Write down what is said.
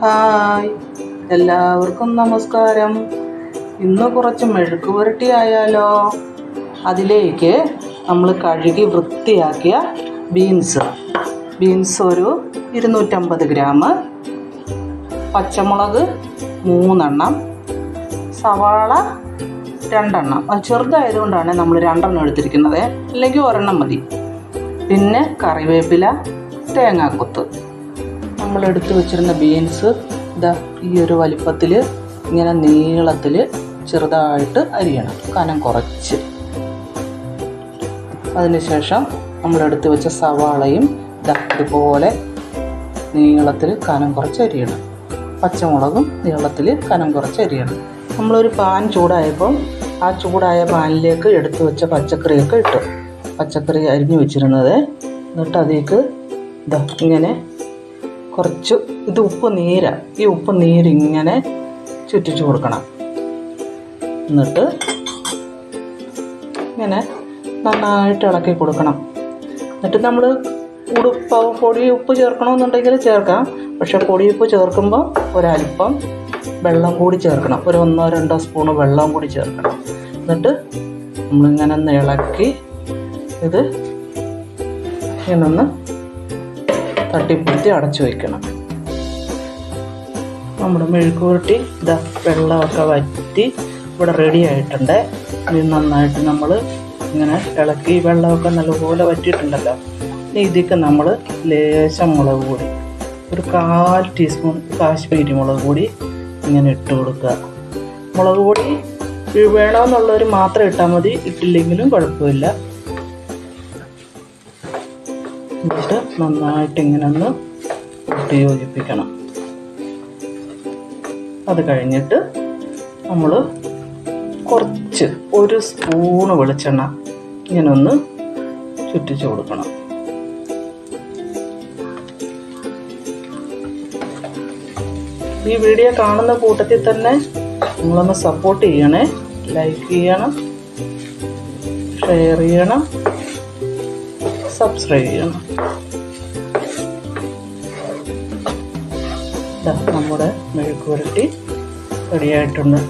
Hi. എല്ലാവർക്കും നമസ്കാരം. ഇന്ന് കുറച്ച് മെഴുക്ക് പുരട്ടി ആയാലോ? അതിലേക്ക് നമ്മൾ കഴുകി വൃത്തിയാക്കിയ ബീൻസ്. ബീൻസ് ഒരു ഇരുന്നൂറ്റമ്പത് ഗ്രാം പച്ചമുളക് മൂന്നെണ്ണം. സവാള രണ്ടെണ്ണം. അത് ചെറുതായതുകൊണ്ടാണ് നമ്മൾ രണ്ടെണ്ണം എടുത്തിരിക്കുന്നത്. അല്ലെങ്കിൽ ഒരെണ്ണം മതി. പിന്നെ കറിവേപ്പില തേങ്ങാക്കൊത്ത്. നമ്മൾ എടുത്തു വെച്ചിരുന്ന ബീൻസ് ഇതാ ഈ ഒരു വലിപ്പത്തിൽ ഇങ്ങനെ നീളത്തിൽ ചെറുതായിട്ട് അരിയണം. കനം കുറച്ച്. അതിനുശേഷം നമ്മൾ എടുത്തു വെച്ച സവാളയും ഇതാ ഇതുപോലെ നീളത്തിൽ കനം കുറച്ച് അരിയണം. പച്ചമുളകും നീളത്തിൽ കനം കുറച്ച് അരിയണം. നമ്മളൊരു പാൻ ചൂടായപ്പോൾ ആ ചൂടായ പാനിലേക്ക് എടുത്തു വെച്ച പച്ചക്കറിയൊക്കെ ഇട്ടു. പച്ചക്കറി അരിഞ്ഞു വെച്ചിരുന്നത്. എന്നിട്ട് അതിലേക്ക് ഇതാ ഇങ്ങനെ കുറച്ച് ഇത് ഉപ്പ് നീര. ഈ ഉപ്പ് നീര് ഇങ്ങനെ ചുറ്റിച്ചു കൊടുക്കണം. എന്നിട്ട് ഇങ്ങനെ നന്നായിട്ട് ഇളക്കി കൊടുക്കണം. എന്നിട്ട് നമ്മൾ ഉടുപ്പ് പൊടി ഉപ്പ് ചേർക്കണമെന്നുണ്ടെങ്കിൽ ചേർക്കാം. പക്ഷെ പൊടി ഉപ്പ് ചേർക്കുമ്പോൾ ഒരല്പം വെള്ളം കൂടി ചേർക്കണം. ഒരു ഒന്നോ രണ്ടോ സ്പൂണ് വെള്ളം കൂടി ചേർക്കണം. എന്നിട്ട് നമ്മളിങ്ങനെ ഒന്ന് ഇളക്കി ഇത് ഇങ്ങനെ ഒന്ന് തട്ടിപ്പൊത്തി അടച്ചു വയ്ക്കണം നമ്മുടെ മെഴുക്ക് പുരട്ടി ഇതാ വെള്ളമൊക്കെ വറ്റി ഇവിടെ റെഡി ആയിട്ടുണ്ട്. ഇത് നന്നായിട്ട് നമ്മൾ ഇങ്ങനെ ഇളക്കി വെള്ളമൊക്കെ നല്ലപോലെ വറ്റിയിട്ടുണ്ടല്ലോ. ഇനി ഇതിലേക്ക് നമ്മൾ ലേശം മുളക് പൊടി ഒരു കാൽ ടീസ്പൂൺ കാശ്മീരി മുളക് പൊടി ഇങ്ങനെ ഇട്ട് കൊടുക്കുക. മുളക് പൊടി വേണമെന്നുള്ളവർ മാത്രം ഇട്ടാൽ മതി ഇട്ടില്ലെങ്കിലും കുഴപ്പമില്ല. എന്നിട്ട് നന്നായിട്ട് ഇങ്ങനെ ഒന്ന് കൂട്ടി യോജിപ്പിക്കണം അത് കഴിഞ്ഞിട്ട് നമ്മൾ കുറച്ച് ഒരു സ്പൂണ് വെളിച്ചെണ്ണ ഇങ്ങനെ ഒന്ന് ചുറ്റിച്ചു കൊടുക്കണം. ഈ വീഡിയോ കാണുന്ന കൂട്ടത്തിൽ തന്നെ നിങ്ങളൊന്ന് സപ്പോർട്ട് ചെയ്യണേ. ലൈക്ക് ചെയ്യണം. ഷെയർ ചെയ്യണം. സബ്സ്ക്രൈബ് ചെയ്യണം. നമ്മുടെ മെഴുക്ക് പുരട്ടി റെഡിയായിട്ടുണ്ട്